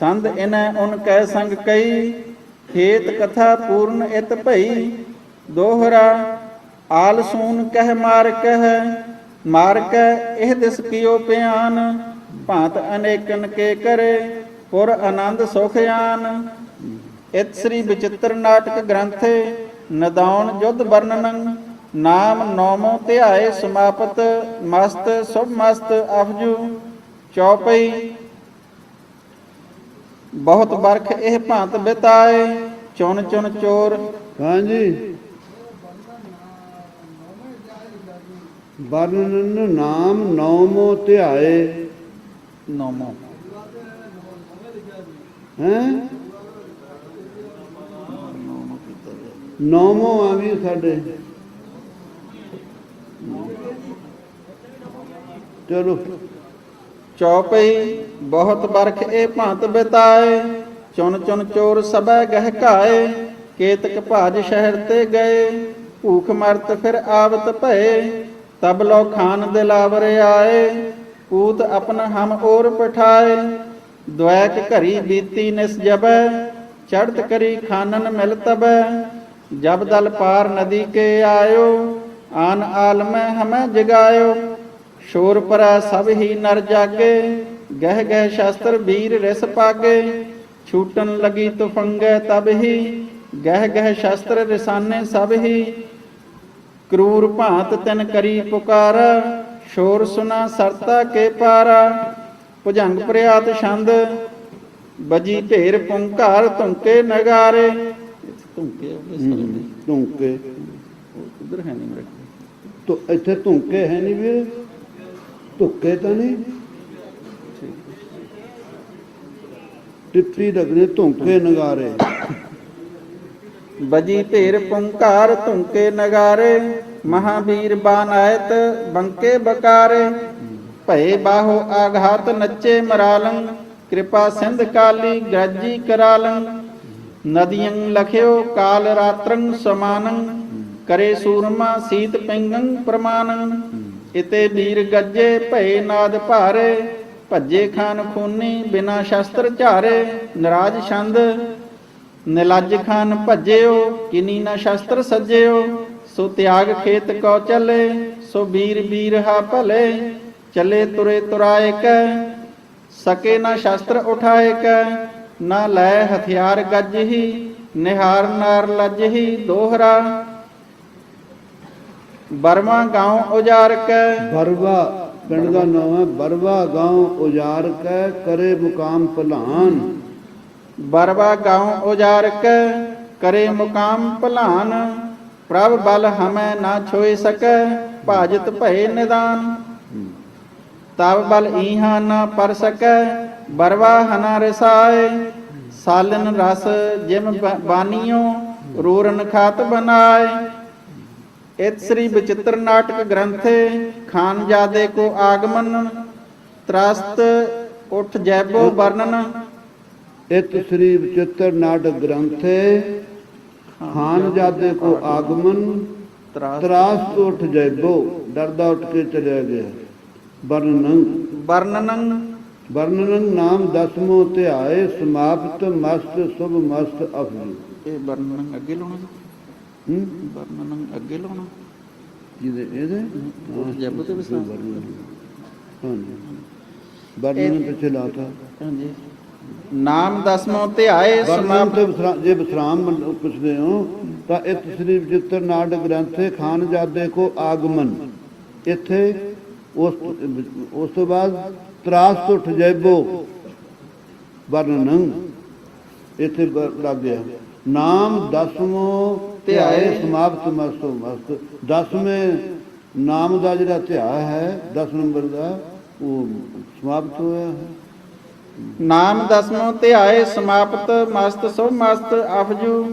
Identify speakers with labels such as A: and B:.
A: ਸੰਦ ਇਨੈ ਉਨ ਕੈ ਸੰਗ ਕਈ, ਖੇਤ ਕਥਾ ਪੂਰਨ ਇਤ ਭਈ। ਦੋਹਰਾ, ਆਲ ਕਹਿ ਮਾਰ ਕਹਿ, ਮਾਰ ਕੈ ਇਹ ਦਿਸ ਕੀਓ ਪਿਆਨ। ਭਾਂਤ ਅਨੇਕਨ ਕੇ ਕਰੇ, ਪੁਰ ਆਨੰਦ ਸੁਖ ਆਨ। ਇਤ ਸ੍ਰੀ ਵਿਚਿਤ੍ਰ ਨਾਟਕ ਗ੍ਰੰਥੇ ਨਦੌਨ ਜੁਧ ਵਰਣਨੰ। ਨਾਮ ਨੌਮੋ ਧਿਆਏ ਸਮਾਪਤ, ਮਸਤ ਸੁਭ ਮਸਤ ਅਫਜੂ ਚੌਪਈ ਬਹੁਤ ਬਰਖ ਇਹ ਭਾਂਤ ਬਿਤਾਏ। ਚੁਣ ਚੁਣ ਚੋਰ।
B: ਹਾਂਜੀ। ਵਰਣਨ ਨਾਮ ਨੌਮੋ ਧਿਆਏ।
A: ਨੌਮੋ।
B: ਹੈ? ਨੌਮੋ ਆ ਵੀ ਸਾਡੇ। ਚਲੋ।
A: ਚੌਪਈ, ਬਹੁਤ ਬਰਖ ਇਹ ਭਾਂਤ ਬਿਤਾਏ, ਚੁਣ ਚੁਣ ਚੋਰ ਸਭੈ ਗਹਿ ਘਾਏ, ਕੇਤਕ ਭਾਜ ਸ਼ਹਿਰ ਤੇ ਗਏ, ਭੂਖ ਮਰਤ ਫਿਰ ਆਵਤ ਭਏ, ਤਬ ਲੋ ਖਾਨ ਦਿਲਾਵਰ ਆਏ, ਪੂਤ ਆਪਨ ਹਮ ਔਰ ਪਠਾਏ ਦੁਐਕ ਘਰੀ ਬੀਤੀ ਨਿਸ ਜਬੈ ਚੜਤ ਕਰੀ ਖਾਨਨ ਮਿਲ ਤਬੈ, ਜਬ ਦਲ ਪਾਰ ਨਦੀ ਕੇ ਆਇਓ, ਆਨ ਆਲਮੈ ਹਮੈ ਜਗਾਇਓ ਸ਼ੋਰ ਪਰੈ ਸਭ ਹੀ ਨਰ ਜਾਗੇ ਗਹਿ ਗਹਿ ਸ਼ਾਸਤਰ ਵੀਰ ਰਿਸ ਪਾਗੇ ਛੂਟਣ ਲਗੀ ਤੁਫੰਗੈ ਤਬ ਹੀ ਗਹਿ ਗਹਿ ਸ਼ਾਸਤਰ ਰਿਸਾਨੇ ਸਭ ਹੀ। ਕਰੂਰ ਭਾਂਤ ਤਨ ਕਰੀ ਪੁਕਾਰ ਸ਼ੋਰ ਸੁਨਾ ਸਰਤਾ ਕੇ ਪਾਰਾ। ਭੁਜੰਗ ਪ੍ਰਿਆਤ ਛੰਦ ਬਜੀ ਢੇਰ ਪੁੰਕਾਰ ਧੁੰਕੇ ਨਗਾਰੇ। ਧੁੰਕੇ
B: ਧੁੰਕੇ।
A: ਉਧਰ ਹੈ ਨਹੀਂ ਮੇਰੇ
B: ਤੋ ਇੱਥੇ ਧੁੰਕੇ ਹੈ ਨਹੀਂ ਵੀ ਧੁੱਕੇ ਤਾਂ ਨਹੀਂ? ਟਿੱਪੀ ਲੱਗਣੇ, ਧੁੰਕੇ ਨਗਾਰੇ।
A: ਬਜੀ ਢੇਰ ਪੁੰਕਾਰ, ਧੁੰਕੇ ਨਗਾਰੇ। ਮਹਾਵੀਰ ਬਾਨਾਇਤ, ਬੰਕੇ ਬਕਾਰੇ। ਭਏ ਬਾਹੋ ਆਘਾਤ ਨੱਚੇ ਮਰਾਲੰ, ਕਿਰਪਾ ਸਿੰਧ ਕਾਲੀ ਗ੍ਰਜੀ ਕਰਾਲੰ। ਨਦੀਯੰ ਲਖਿਓ ਕਾਲ ਰਾਤਰੰ ਸਮਾਨੰ, ਕਰੇ ਸੂਰਮਾ ਸੀਤ ਪਿੰਗੰ ਪ੍ਰਮਾਨੰ। ਇਤੇ ਵੀਰ ਗੱਜੇ ਭਏ ਨਾਦ ਭਾਰੇ, ਭੱਜੇ ਖਾਨ ਖੂਨੀ ਬਿਨਾ ਸ਼ਸਤਰ ਝਾਰੇ, ਨਰਾਜ ਛੰਦ, ਨਿਲੱਜ ਖਾਨ ਭੱਜਿਓ, ਕਿਨੀ ਨਾ ਸ਼ਸਤਰ ਸੱਜਿਓ, ਸੋ ਤਿਆਗ ਖੇਤ ਕੋ ਚੱਲੇ, ਸੋ ਵੀਰ ਵੀਰ ਹਾ ਭਲੇ, ਚੱਲੇ ਤੁਰੇ ਤੁਰਾਏ ਕੈ, ਸਕੇ ਨਾ ਸ਼ਸਤਰ ਉਠਾਏ ਕੈ, ਨਾ ਲੈ ਹਥਿਆਰ ਗੱਜ ਹੀ, ਨਿਹਾਰ ਨਾਰ ਲੱਜ ਹੀ ਦੋਹਰਾ ਬਰਮਾ ਗਾਉ ਉਜਾਰ ਕੈ
B: ਬਰਵਾ ਪਿੰਡ ਦਾ ਨਾਮ ਹੈ ਬਰਵਾ گاؤں ਉਜਾਰ ਕੈ ਕਰੇ ਮੁਕਾਮ ਭਲਾਨ
A: ਬਰਵਾ ਗਾਉ ਉਜਾਰ ਕੈ ਕਰੇ ਮੁਕਾਮ ਭਲਾਨ ਪ੍ਰਭ ਬਲ ਹਮੈ ਨਾ ਛੋਏ ਸਕੈ ਭਾਜਤ ਭਏ ਨਿਦਾਨ ਤਬ ਬਲ ਈਹਾ ਨਾ ਪਰ ਸਕੈ ਬਰਵਾ ਹਨਾ ਰਸਾਏ ਸਾਲਨ ਰਸ ਜਿਮ ਬ- ਬਾਨੀਓ ਰੂਰਨ ਖਾਤ ਬਨਾਏ ਇਤ ਸ੍ਰੀ ਬਚਿੱਤਰ ਨਾਟਕ ਗ੍ਰੰਥੇ ਖਾਨਜਾਦੇ ਕੋ ਆਗਮਨ ਤ੍ਰਸਤ ਉਠ ਜੈਬੋ ਵਰਣਨ।
B: ਇਤ ਸ੍ਰੀ ਵਿਚਿਤ੍ਰ ਨਾਟਕ ਗ੍ਰੰਥੇ ਖਾਨ ਜਾਦੇ ਕੋ ਆਗਮਨ
A: ਤ੍ਰਾਸ
B: ਉੱਠ ਜੈਬੋ ਡਰਦਾ ਉੱਠ ਕੇ ਚਲਿਆ ਗਿਆ। ਵਰਣਨ।
A: ਵਰਣਨੰ।
B: ਵਰਣਨ ਨਾਮ ਦਸਮੋ ਧਿਆਏ ਸਮਾਪਤ ਮਸਤ ਸੁਭ ਮਸਤ ਅਫਜੂ।
A: ਇਹ ਵਰਣਨੰ ਅੱਗੇ ਲਾਉਣਾ ਵਰਣਨੰ ਅੱਗੇ ਲਾਉਣਾ।
B: ਜਿਹਦੇ ਇਹਦੇ?
A: ਉੱਠ ਜੈਬੋ ਤੇ।
B: ਵਰਣਨ ਹਾਂਜੀ। ਵਰਣਨ ਪਿੱਛੇ ਲਾਤਾ।
A: ਹਾਂਜੀ। ਨਾਮ ਦਸਮੋ ਧਿਆਏ
B: ਵਰਣਨ
A: ਸਮਾਪਤ
B: ਤੇ ਵਿਸਰਾਮ ਜੇ ਵਿਸਰਾਮ ਪੁੱਛਦੇ ਹੋ ਤਾਂ ਇਹ ਸ੍ਰੀ ਵਿਚਿਤ੍ਰ ਨਾਟਕ ਗ੍ਰੰਥੇ ਖਾਨ ਜਾਦੇ ਕੋ ਆਗਮਨ। ਇੱਥੇ ਉਸ ਉਸ ਤੋਂ ਬਾਅਦ ਤਰਾਸ ਤੋਂ ਉੱਠ ਜੈਬੋ ਵਰਣਨ ਇੱਥੇ ਲੱਗ ਗਿਆ। ਨਾਮ ਦਸਮੋ ਧਿਆਏ ਸਮਾਪਤ ਮਸਤੋ ਮਸਤ। ਦਸਵੇਂ ਨਾਮ ਦਾ ਜਿਹੜਾ ਧਿਆ ਹੈ 10 ਨੰਬਰ ਦਾ, ਉਹ ਸਮਾਪਤ ਹੋਇਆ ਹੈ।
A: ਨਾਮ ਦਸਮੋ ਧਿਆਏ ਸਮਾਪਤ ਮਸਤ ਸੋ ਮਸਤ ਅਫਜੂ